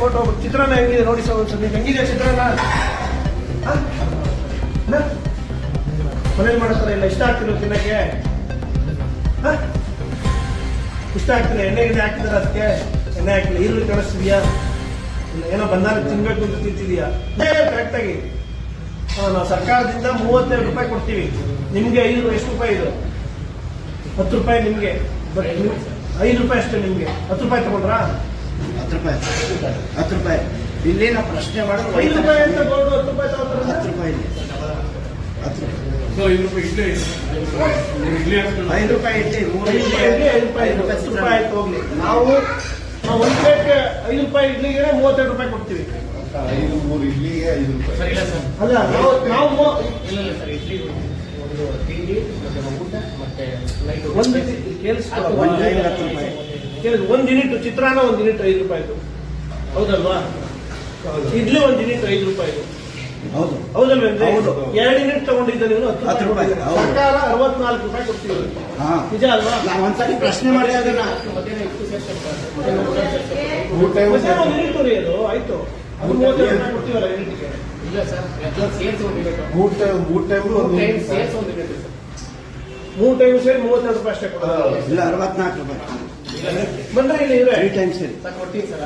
Photo ಚಿತ್ರಾನ್ನ ಹೆಂಗಿದೆ? ನೋಡಿ sir ಒಂದ್ಸಲ ಹೆಂಗಿದೆ ಚಿತ್ರಾನ್ನ? ಆ? ನ? ಮನೇಲಿ ಮಾಡೋ ಇಲ್ಲ. ಇಷ್ಟ ಆಗ್ತಿರೋ ತಿನ್ನಕ್ಕೆ? ಇಷ್ಟ ಆಗ್ತಿಲ್ಲ. ಎಣ್ಣೆ ಗಿಣ್ಣೆ ಹಾಕಿದಾರೆ ಅದಕ್ಕೆ? ಎಣ್ಣೆ ಹಾಕಿಲ್ಲ. ಈರುಳ್ಳಿ ಕಾಣಿಸ್ತಿದ್ಯಾ? ಇಲ್ಲ, ಏನೋ ಬಂದಾಗ ತಿನ್ಬೇಕು ಅಂತ ತಿಂತಿದ್ಯಾ ಕರೆಕ್ಟಾಗಿ ನಾವು ಸರ್ಕಾರದಿಂದ ಮೂವತ್ತೆರಡು ರೂಪಾಯಿ ಕೊಡ್ತೀವಿ. ನಿಮ್ಗೆ ಐದು ಎಷ್ಟು ರೂಪಾಯಿ ಇದು? ಹತ್ತು ರೂಪಾಯಿ ನಿಮ್ಗೆ. ಐದು ರೂಪಾಯಿ ಅಷ್ಟೇ ನಿಮ್ಗೆ. ಹತ್ತು ರೂಪಾಯಿ ತಗೊಂಡ್ರಾ? ಹತ್ತು ರೂಪಾಯಿ. ಹತ್ತು ರೂಪಾಯಿ. ಇಲ್ಲಿ ನಾವು ಪ್ರಶ್ನೆ ಮಾಡೋದು ಐದು ರೂಪಾಯಿ ಅಂತ ಬೋರ್ಡು ಹತ್ತು ರೂಪಾಯಿ ಹತ್ತು ತಗೋತಾರೆ ರೂಪಾಯಿ ಇಲ್ಲಿ. ಹತ್ತು ರೂಪಾಯಿ. ಸೊ ಐದು ರೂಪಾಯಿ ಇಡ್ಲಿ ಇಡ್ಲಿ ಹಾಕ್ಕೊಂಡು ಐದು ರೂಪಾಯಿ ಇಡ್ಲಿ ಮೂರು ಐದು ಇಡ್ಲಿ ರೂಪಾಯಿ. ಐದು ರೂಪಾಯಿ ಐದು ರೂಪಾಯಿ ಹತ್ತು ರೂಪಾಯಿ ಆಯ್ತು ಹೋಗ್ಲಿ. ನಾವು ನಾವು ಒಂದು ಪ್ಲೇಟ್ಗೆ ಐದು ರೂಪಾಯಿ ಇಡ್ಲಿಗೆ ಮೂವತ್ತೆರಡು ರೂಪಾಯಿ ಕೊಡ್ತೀವಿ. ಐದು ಮೂರು ಇಡ್ಲಿಗೆ ಐದು ರೂಪಾಯಿ. ಸರ್ ಇಲ್ಲ ಸರ್. ಅಲ್ಲ ನಾವು ನಾವು ಇಲ್ಲ ಇಲ್ಲ ಸರ್ ಇಡ್ಲಿ ಒಂದು ತಿಂಡಿ ಮತ್ತೆ ಊಟ ಮತ್ತೆ ಒಂದು ಕೇಳಿಸ್ಕೊಳ್ಳೋ ಒಂದು ಐದು ಹತ್ತು ರೂಪಾಯಿ. ಒಂದು ಯೂನಿಟ್ ಚಿತ್ರಾನ್ನ ಒಂದು ಯೂನಿಟ್ ಐದು ರೂಪಾಯಿದು ಹೌದಲ್ವಾ? ಇಡ್ಲಿ ಒಂದು ಯೂನಿಟ್ ಐದು ರೂಪಾಯಿದು ಹೌದು. ಹೌದಲ್ವೇನ್ರಿ ಹೌದು. ಎರಡು ಯೂನಿಟ್ ತಗೊಂಡಿದ್ದ ನೀವು ಹತ್ತು ಹತ್ತು ರೂಪಾಯಿ. ಸರ್ಕಾರ ಅರವತ್ನಾಲ್ಕು ರೂಪಾಯಿ ಕೊಡ್ತೀವಿ ಹಾ. ನಿಜ ಅಲ್ವಾ? ನಾವು ಒಂದ್ಸಲಿ ಪ್ರಶ್ನೆ ಮಾಡಿ ಅದನ್ನ. ಒಂದು ಯೂನಿಟ್ ರೀ ಅದು ಆಯ್ತು ಅದು ಮೂವತ್ತೆರಡು ರೂಪಾಯಿ ಕೊಡ್ತೀವಲ್ಲ ಯೂನಿಟ್ಗೆ? ಇಲ್ಲ ಸರ್ ಸೇರ್ಸಿ ಒಂದು ಮೂರು ಟೈಮ್ ಮೂರು ಟೈಮ್ ಮೂರು ಟೈಮ್ ಸೇರ್ಸಿ ಒಂದು ಬೇಕು ಸರ್. ಮೂರು ಟೈಮ್ ಸೇರಿ ಮೂವತ್ತೆರಡು ರೂಪಾಯಿ ಅಷ್ಟೇ ಕೊಡೋದು. ಇಲ್ಲ ಅರವತ್ನಾಲ್ಕು ರೂಪಾಯಿ. ಬಂದ್ರೆ ಇಲ್ಲಿ ಇವ್ರೆ. ಟೈಮ್ ಸರ್ ಕೊಡ್ತೀನಿ ಸರ್.